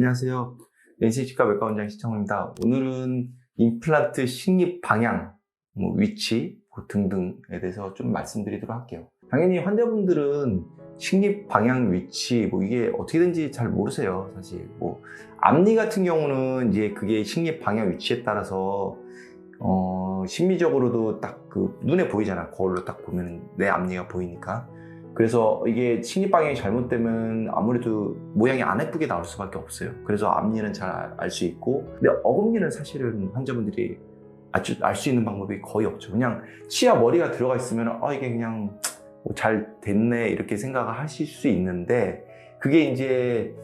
안녕하세요. NC치과 외과 원장 시청입니다. 오늘은 임플란트 식립 방향, 뭐 위치 뭐 등등에 대해서 좀 말씀드리도록 할게요. 당연히 환자분들은 식립 방향 위치 뭐 이게 어떻게든지 잘 모르세요. 사실 뭐 앞니 같은 경우는 이제 그게 식립 방향 위치에 따라서 어 심리적으로도 딱 그 눈에 보이잖아. 거울로 딱 보면 내 앞니가 보이니까. 그래서 이게 식립 방향이 잘못되면 아무래도 모양이 안 예쁘게 나올 수밖에 없어요. 그래서 앞니는 잘 알 수 있고, 근데 어금니는 사실은 환자분들이 알 수 있는 방법이 거의 없죠. 그냥 치아 머리가 들어가 있으면 아 이게 그냥 뭐 잘 됐네 이렇게 생각을 하실 수 있는데 그게 이제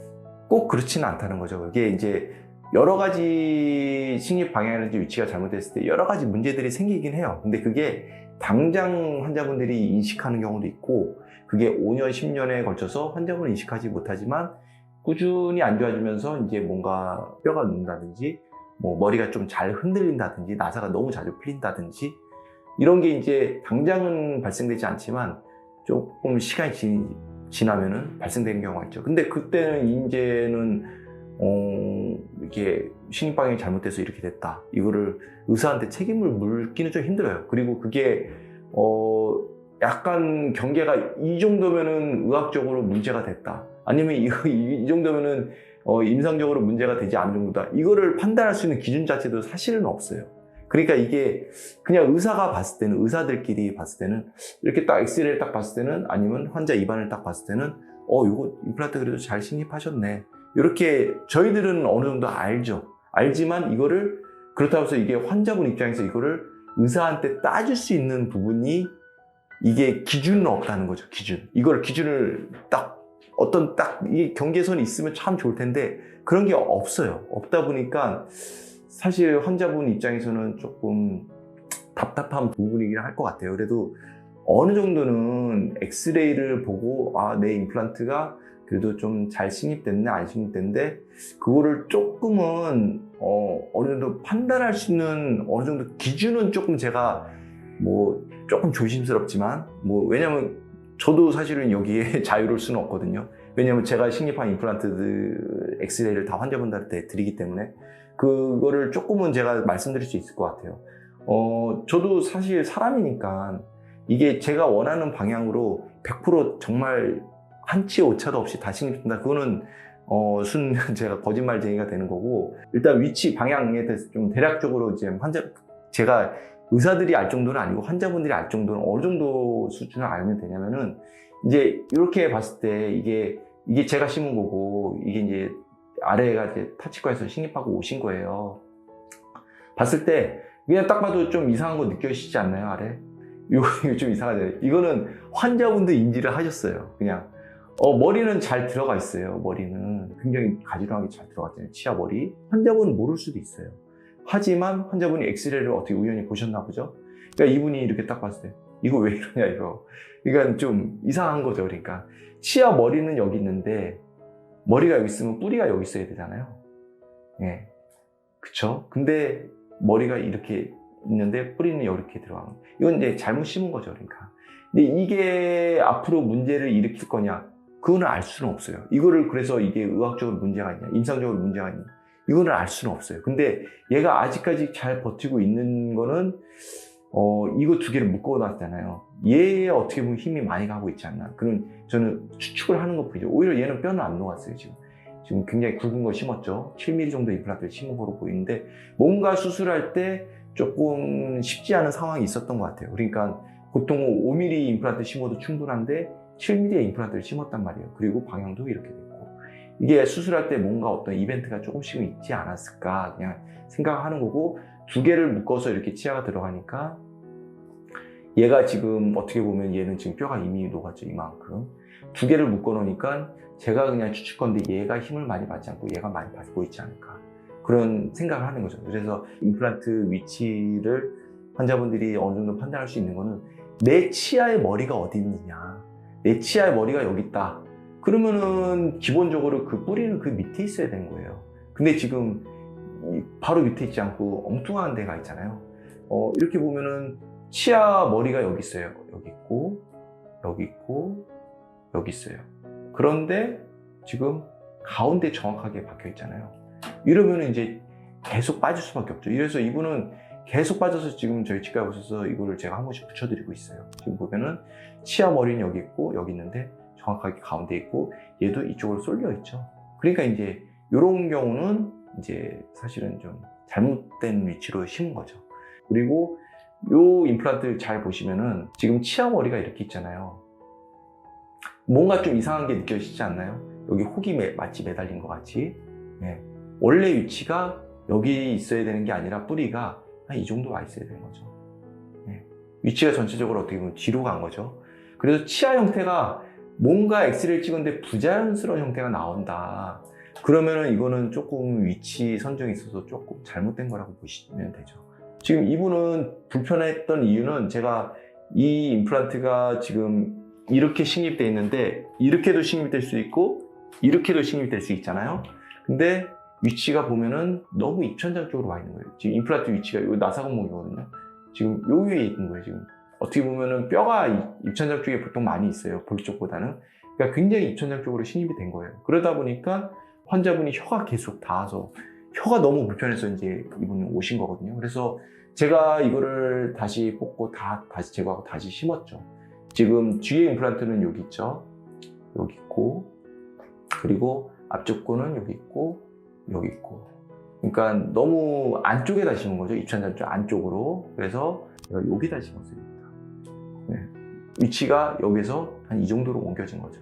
꼭 그렇지는 않다는 거죠. 그게 이제 여러 가지 식립 방향이라든지 위치가 잘못됐을 때 여러 가지 문제들이 생기긴 해요. 근데 그게 당장 환자분들이 인식하는 경우도 있고 그게 5년, 10년에 걸쳐서 환자분은 인식하지 못하지만 꾸준히 안 좋아지면서 이제 뭔가 뼈가 눕는다든지 뭐 머리가 좀 잘 흔들린다든지 나사가 너무 자주 풀린다든지 이런 게 이제 당장은 발생되지 않지만 조금 시간이 지, 지나면은 발생되는 경우가 있죠. 근데 그때는 이제는 어, 이게 신입방향이 잘못돼서 이렇게 됐다. 이거를 의사한테 책임을 물기는 좀 힘들어요. 그리고 그게 어, 약간 경계가 이 정도면은 의학적으로 문제가 됐다. 아니면 이, 이, 이 정도면은 어, 임상적으로 문제가 되지 않은 정도다. 이거를 판단할 수 있는 기준 자체도 사실은 없어요. 그러니까 이게 그냥 의사가 봤을 때는 의사들끼리 봤을 때는 이렇게 딱 엑스레이를 딱 봤을 때는 아니면 환자 입안을 딱 봤을 때는 어 이거 임플란트 그래도 잘 식립하셨네 이렇게 저희들은 어느 정도 알죠 알지만 이거를 그렇다고 해서 이게 환자분 입장에서 이거를 의사한테 따질 수 있는 부분이 이게 기준은 없다는 거죠 기준 이걸 기준을 딱 어떤 딱 이 경계선이 있으면 참 좋을 텐데 그런 게 없어요 없다 보니까 사실 환자분 입장에서는 조금 답답한 부분이긴 할 것 같아요. 그래도 어느 정도는 엑스레이를 보고 아, 내 임플란트가 그래도 좀잘 식립됐네, 안 식립됐는데 그거를 조금은 어, 어느 정도 판단할 수 있는 어느 정도 기준은 조금 제가 뭐 조금 조심스럽지만 뭐 왜냐면 저도 사실은 여기에 자유로울 수는 없거든요. 왜냐면 제가 식립한 임플란트 엑스레이를 다 환자분들한테 드리기 때문에 그거를 조금은 제가 말씀드릴 수 있을 것 같아요. 어, 저도 사실 사람이니까 이게 제가 원하는 방향으로 100% 정말 한치 오차도 없이 다 식립된다. 그거는 어, 순 제가 거짓말쟁이가 되는 거고 일단 위치 방향에 대해서 좀 대략적으로 이제 환자 제가 의사들이 알 정도는 아니고 환자분들이 알 정도는 어느 정도 수준을 알면 되냐면은 이제 이렇게 봤을 때 이게 이게 제가 심은 거고 이게 이제 아래가 이제 타치과에서 식립하고 오신 거예요. 봤을 때 그냥 딱 봐도 좀 이상한 거 느껴지지 않나요 아래? 이거, 이거 좀 이상하죠. 이거는 환자분도 인지를 하셨어요. 그냥 어, 머리는 잘 들어가 있어요. 머리는 굉장히 가지런하게 잘 들어갔잖아요. 치아 머리. 환자분은 모를 수도 있어요. 하지만 환자분이 엑스레이를 어떻게 우연히 보셨나 보죠. 그러니까 이분이 이렇게 딱 봤을 때 이거 왜 이러냐 이거. 그러니까 좀 이상한 거죠. 그러니까 치아 머리는 여기 있는데 머리가 여기 있으면 뿌리가 여기 있어야 되잖아요. 예. 그쵸? 근데 머리가 이렇게 있는데 뿌리는 이렇게 들어가는. 이건 이제 잘못 심은 거죠. 그러니까. 근데 이게 앞으로 문제를 일으킬 거냐? 그거는 알 수는 없어요. 이거를 그래서 이게 의학적으로 문제가 있냐? 임상적으로 문제가 있냐? 이거는 알 수는 없어요. 근데 얘가 아직까지 잘 버티고 있는 거는 어, 이거 두 개를 묶어놨잖아요. 얘에 어떻게 보면 힘이 많이 가고 있지 않나. 그런, 저는 추측을 하는 것 뿐이죠. 오히려 얘는 뼈는 안 녹았어요, 지금. 지금 굉장히 굵은 거 심었죠. 7mm 정도 임플란트를 심은 거로 보이는데, 뭔가 수술할 때 조금 쉽지 않은 상황이 있었던 것 같아요. 그러니까 보통 5mm 임플란트 심어도 충분한데, 7mm의 임플란트를 심었단 말이에요. 그리고 방향도 이렇게 됐고. 이게 수술할 때 뭔가 어떤 이벤트가 조금씩은 있지 않았을까, 그냥 생각하는 거고, 두 개를 묶어서 이렇게 치아가 들어가니까 얘가 지금 어떻게 보면 얘는 지금 뼈가 이미 녹았죠 이만큼. 두 개를 묶어 놓으니까 제가 그냥 추측건데 얘가 힘을 많이 받지 않고 얘가 많이 받고 있지 않을까 그런 생각을 하는 거죠. 그래서 임플란트 위치를 환자분들이 어느 정도 판단할 수 있는 거는 내 치아의 머리가 어디 있느냐. 내 치아의 머리가 여기 있다 그러면은 기본적으로 그 뿌리는 그 밑에 있어야 되는 거예요 근데 지금 이 바로 밑에 있지 않고 엉뚱한 데가 있잖아요. 어, 이렇게 보면은 치아 머리가 여기 있어요. 여기 있고, 여기 있고, 여기 있어요. 그런데 지금 가운데 정확하게 박혀 있잖아요. 이러면 이제 계속 빠질 수밖에 없죠. 이래서 이분은 계속 빠져서 지금 저희 치과에 오셔서 이거를 제가 한 번씩 붙여드리고 있어요. 지금 보면은 치아 머리는 여기 있고 여기 있는데 정확하게 가운데 있고 얘도 이쪽으로 쏠려 있죠. 그러니까 이제 이런 경우는 이제 사실은 좀 잘못된 위치로 심은 거죠. 그리고 요 임플란트 잘 보시면은 지금 치아 머리가 이렇게 있잖아요. 뭔가 좀 이상한 게 느껴지지 않나요? 여기 혹이 매- 마치 매달린 것 같이. 예. 원래 위치가 여기 있어야 되는 게 아니라 뿌리가 한 이 정도 와 있어야 되는 거죠. 예. 위치가 전체적으로 어떻게 보면 뒤로 간 거죠. 그래서 치아 형태가 뭔가 엑스레이를 찍었는데 부자연스러운 형태가 나온다. 그러면은 이거는 조금 위치 선정에 있어서 조금 잘못된 거라고 보시면 되죠. 지금 이분은 불편했던 이유는 제가 이 임플란트가 지금 이렇게 식립돼 있는데 이렇게도 식립될 수 있고 이렇게도 식립될 수 있잖아요. 근데 위치가 보면은 너무 입천장 쪽으로 와 있는 거예요. 지금 임플란트 위치가 요 나사건목이거든요. 지금 요 위에 있는 거예요. 지금 어떻게 보면은 뼈가 이- 입천장 쪽에 보통 많이 있어요. 볼 쪽보다는. 그러니까 굉장히 입천장 쪽으로 식립이 된 거예요. 그러다 보니까 환자분이 혀가 계속 닿아서 혀가 너무 불편해서 이제 이분은 오신 거거든요. 그래서 제가 이거를 다시 뽑고 다 다시 제거하고 다시 심었죠. 지금 뒤에 임플란트는 여기 있죠. 여기 있고 그리고 앞쪽 거는 여기 있고 여기 있고. 그러니까 너무 안쪽에다 심은 거죠. 입천장 쪽 안쪽으로. 그래서 여기다 심었어요. 네. 위치가 여기서 한 이 정도로 옮겨진 거죠.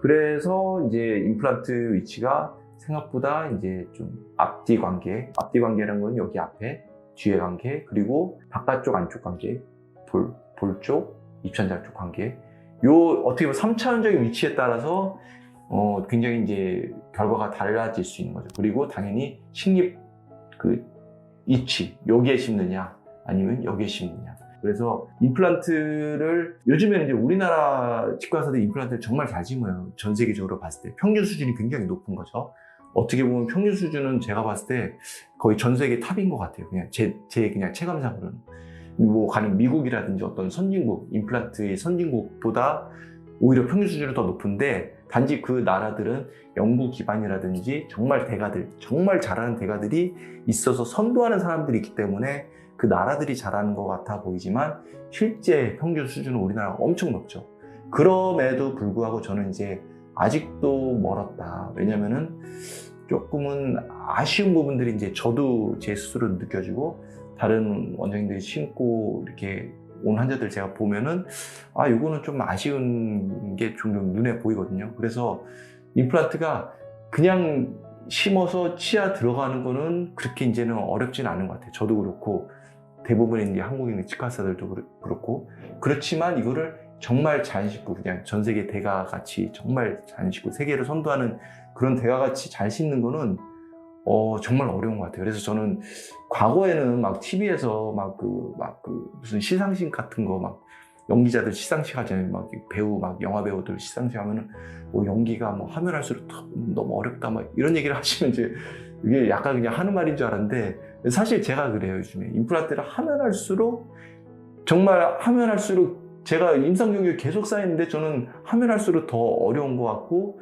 그래서 이제 임플란트 위치가 생각보다 이제 좀 앞뒤 관계, 앞뒤 관계라는 건 여기 앞에, 뒤에 관계, 그리고 바깥쪽, 안쪽 관계, 볼, 볼 쪽, 입천장 쪽 관계. 요 어떻게 보면 3차원적인 위치에 따라서 어, 굉장히 이제 결과가 달라질 수 있는 거죠. 그리고 당연히 식립 그 위치, 여기에 심느냐, 아니면 여기에 심느냐. 그래서 임플란트를 요즘에는 이제 우리나라 치과 의사들 임플란트를 정말 잘 심어요. 전 세계적으로 봤을 때 평균 수준이 굉장히 높은 거죠. 어떻게 보면 평균 수준은 제가 봤을 때 거의 전 세계 탑인 것 같아요. 그냥 제, 제 그냥 체감상으로는. 뭐 가는 미국이라든지 어떤 선진국, 임플란트의 선진국보다 오히려 평균 수준이 더 높은데 단지 그 나라들은 연구 기반이라든지 정말 대가들, 정말 잘하는 대가들이 있어서 선도하는 사람들이 있기 때문에 그 나라들이 잘하는 것 같아 보이지만 실제 평균 수준은 우리나라가 엄청 높죠. 그럼에도 불구하고 저는 이제 아직도 멀었다. 왜냐면은 조금은 아쉬운 부분들이 이제 저도 제 스스로 느껴지고 다른 원장님들이 신고 이렇게 온 환자들 제가 보면은 아 이거는 좀 아쉬운 게 종종 눈에 보이거든요. 그래서 임플란트가 그냥 심어서 치아 들어가는 거는 그렇게 이제는 어렵지는 않은 것 같아요. 저도 그렇고 대부분의 이제 한국인 치과사들도 그렇- 그렇고 그렇지만 이거를 정말 잘 씻고 그냥 전 세계 대가 같이 정말 잘 씻고 세계를 선도하는 그런 대가 같이 잘 씻는 거는 어, 정말 어려운 것 같아요. 그래서 저는 과거에는 막 TV에서 막 그, 막 그 무슨 시상식 같은 거 막 연기자들 시상식 하잖아요. 막 배우, 막 영화 배우들 시상식 하면은 뭐 연기가 뭐 하면 할수록 더- 너무 어렵다 막 이런 얘기를 하시면 이제 이게 약간 그냥 하는 말인 줄 알았는데 사실 제가 그래요. 요즘에 임플란트를 하면 할수록 정말 하면 할수록 제가 임상 경력이 계속 쌓이는데 저는 하면 할수록 더 어려운 것 같고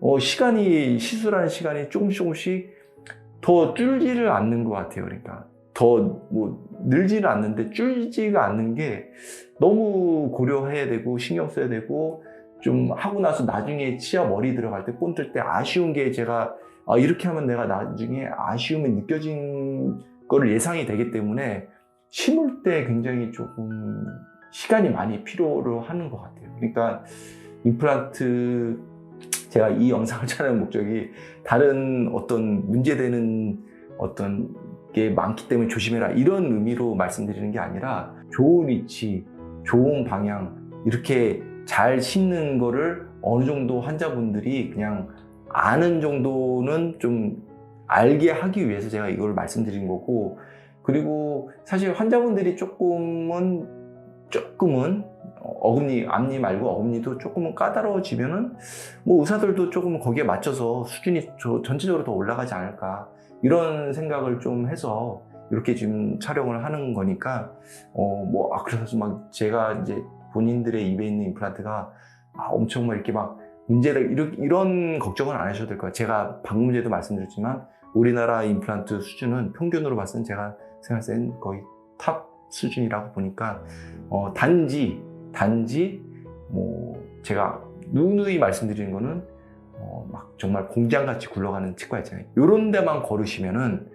어, 시간이 시술하는 시간이 조금씩 조금씩 더 줄지를 않는 것 같아요. 그러니까 더 뭐 늘지는 않는데 줄지가 않는 게 너무 고려해야 되고 신경 써야 되고 좀 하고 나서 나중에 치아 머리 들어갈 때 본뜰 때 아쉬운 게 제가 아, 이렇게 하면 내가 나중에 아쉬움이 느껴진 거를 예상이 되기 때문에 심을 때 굉장히 조금 시간이 많이 필요로 하는 것 같아요. 그러니까 임플란트 제가 이 영상을 촬영한 목적이 다른 어떤 문제되는 어떤 게 많기 때문에 조심해라 이런 의미로 말씀드리는 게 아니라 좋은 위치, 좋은 방향 이렇게 잘 심는 거를 어느 정도 환자분들이 그냥 아는 정도는 좀 알게 하기 위해서 제가 이걸 말씀드린 거고 그리고 사실 환자분들이 조금은 조금은 어금니 앞니 말고 어금니도 조금은 까다로워지면은 뭐 의사들도 조금 거기에 맞춰서 수준이 저- 전체적으로 더 올라가지 않을까 이런 생각을 좀 해서 이렇게 지금 촬영을 하는 거니까 어뭐 아, 그래서 막 제가 이제 본인들의 입에 있는 임플란트가 아, 엄청 막 이렇게 막 문제를 이런, 이런 걱정은 안 하셔도 될 거예요. 제가 방금 전에도 말씀드렸지만 우리나라 임플란트 수준은 평균으로 봤을 때 제가 생각할 땐 거의 탑 수준이라고 보니까 어, 단지 단지 뭐 제가 누누이 말씀드리는 거는 어, 막 정말 공장같이 굴러가는 치과 있잖아요. 이런 데만 걸으시면은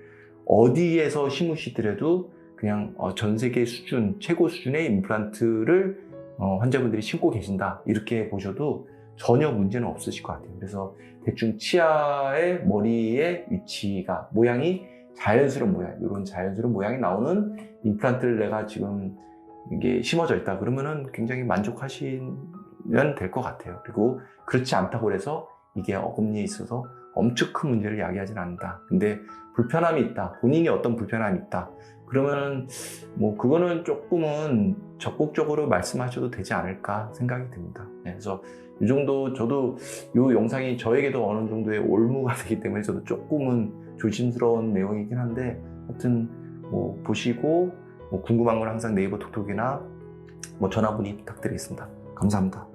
어디에서 심으시더라도 그냥 어, 전 세계 수준 최고 수준의 임플란트를 어, 환자분들이 신고 계신다 이렇게 보셔도 전혀 문제는 없으실 것 같아요. 그래서 대충 치아의 머리의 위치가 모양이 자연스러운 모양, 이런 자연스러운 모양이 나오는 임플란트를 내가 지금 이게 심어져 있다 그러면은 굉장히 만족하시면 될 것 같아요. 그리고 그렇지 않다고 해서 이게 어금니에 있어서 엄청 큰 문제를 야기하진 않는다. 근데 불편함이 있다. 본인이 어떤 불편함이 있다. 그러면은 뭐 그거는 조금은 적극적으로 말씀하셔도 되지 않을까 생각이 듭니다. 네, 그래서 이 정도 저도 이 영상이 저에게도 어느 정도의 올무가 되기 때문에 저도 조금은 조심스러운 내용이긴 한데 하여튼 뭐 보시고 뭐 궁금한 건 항상 네이버 톡톡이나 뭐 전화문의 부탁드리겠습니다. 감사합니다.